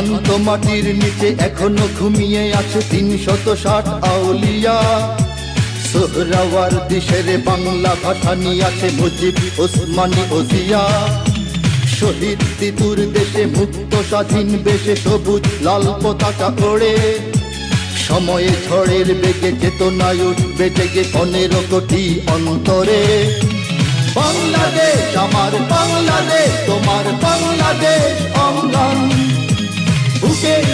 শান্ত মাটির নিচে এখনও ঘুমিয়ে আছে তিন শত ষাট আউলিয়া। সোহরাওয়ার দেশের বাংলা ভাষা নিয়ে আছে মুজিব, ওসমানী ওসিয়া শহীদ তিতুর দেশে মুক্ত স্বাধীন বেশে সবুজ লাল পতাকা ওড়ে। সময়ে ঝড়ের বেগে চেতনায় উঠবে জেগে পনেরো কোটি অন্তরে। বাংলাদেশ, আমার বাংলাদেশ, তোমার বাংলাদেশ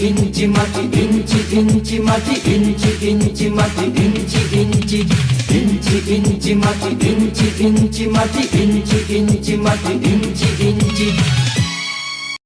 ইঞ্চি ইঞ্চি মাটি ইঞ্চি ইঞ্চি মাটি ইঞ্চি ইঞ্চি মাটি ইঞ্চি ইঞ্চি ইঞ্চি ইঞ্চি মাটি ইঞ্চি ইঞ্চি মাটি ইঞ্চি ইঞ্চি মাটি ইঞ্চি ইঞ্চি